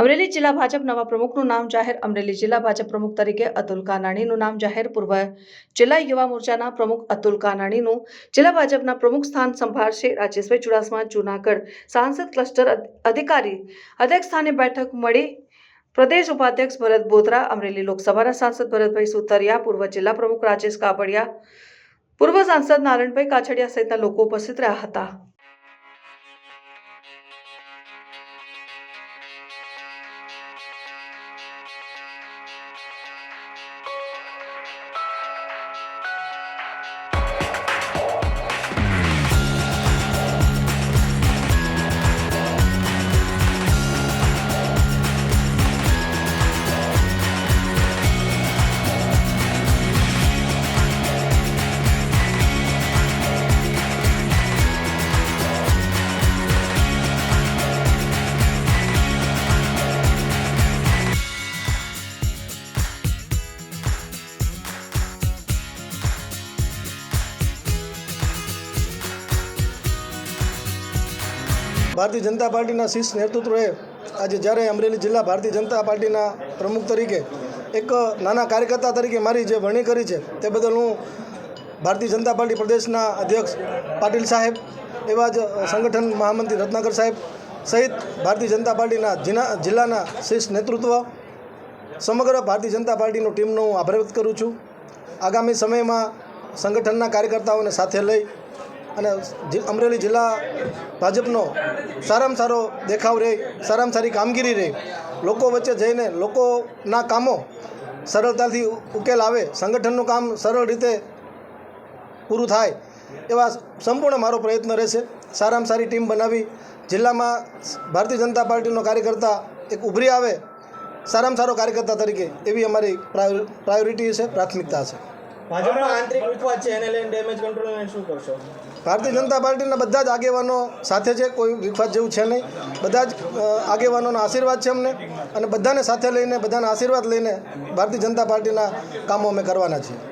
અમરેલી જિલ્લા ભાજપ નવા પ્રમુખનું નામ જાહેર. અમરેલી જિલ્લા ભાજપ પ્રમુખ તરીકે અતુલ કાનાણીનું નામ જાહેર. પૂર્વ જિલ્લા યુવા મોરચાના પ્રમુખ અતુલ કાનાણીનું જિલ્લા ભાજપના પ્રમુખ સ્થાન સંભાળશે. રાજેશભાઈ ચુડાસમા, જૂનાગઢ સાંસદ ક્લસ્ટર અધિકારી અધ્યક્ષ સ્થાને બેઠક મળી. પ્રદેશ ઉપાધ્યક્ષ ભરત બોધરા અમરેલી લોકસભાના સાંસદ ભરતભાઈ સુતરિયા પૂર્વ જિલ્લા પ્રમુખ રાજેશ કાપડિયા પૂર્વ સાંસદ નારાયણભાઈ કાછડિયા સહિતના લોકો ઉપસ્થિત રહ્યા હતા. ભારતીય જનતા પાર્ટીના શીર્ષ નેતૃત્વએ આજે જ્યારે અમરેલી જિલ્લા ભારતીય જનતા પાર્ટીના પ્રમુખ તરીકે એક નાના કાર્યકર્તા તરીકે મારી જે વરણી કરી છે તે બદલ હું ભારતીય જનતા પાર્ટી પ્રદેશના અધ્યક્ષ પાટીલ સાહેબ એવા જ સંગઠન મહામંત્રી રત્નાકર સાહેબ સહિત ભારતીય જનતા પાર્ટીના જિલ્લા જિલ્લાના શીર્ષ નેતૃત્વ સમગ્ર ભારતીય જનતા પાર્ટીનું ટીમનો હું આભાર વ્યક્ત કરું છું. આગામી સમયમાં સંગઠનના કાર્યકર્તાઓને સાથે લઈ અને અમરેલી જિલ્લા ભાજપનો સારામાં સારો દેખાવ રહે, સારામાં સારી કામગીરી રહે. લોકો વચ્ચે જઈને લોકોના કામો સરળતાથી ઉકેલ આવે, સંગઠનનું કામ સરળ રીતે પૂરું થાય, એવા સંપૂર્ણ મારો પ્રયત્ન રહેશે. સારામાં સારી ટીમ બનાવી, જિલ્લામાં ભારતીય જનતા પાર્ટીનો કાર્યકર્તા એક ઉભરી આવે, સારામાં સારો કાર્યકર્તા તરીકે એવી અમારી પ્રાયો- પ્રાયોરિટી છે, પ્રાથમિકતા છે. ભાજપનો આંતરિક વિખવાદ છે, એને લઈને ડેમેજ કંટ્રોલ શું કરશો? ભારતીય જનતા પાર્ટીના બધા જ આગેવાનો સાથે છે, કોઈ વિખવાદ જેવું છે નહીં. બધા જ આગેવાનોના આશીર્વાદ છે અમને અને બધાને સાથે લઈને, બધાના આશીર્વાદ લઈને ભારતીય જનતા પાર્ટીના કામો અમે કરવાના છીએ.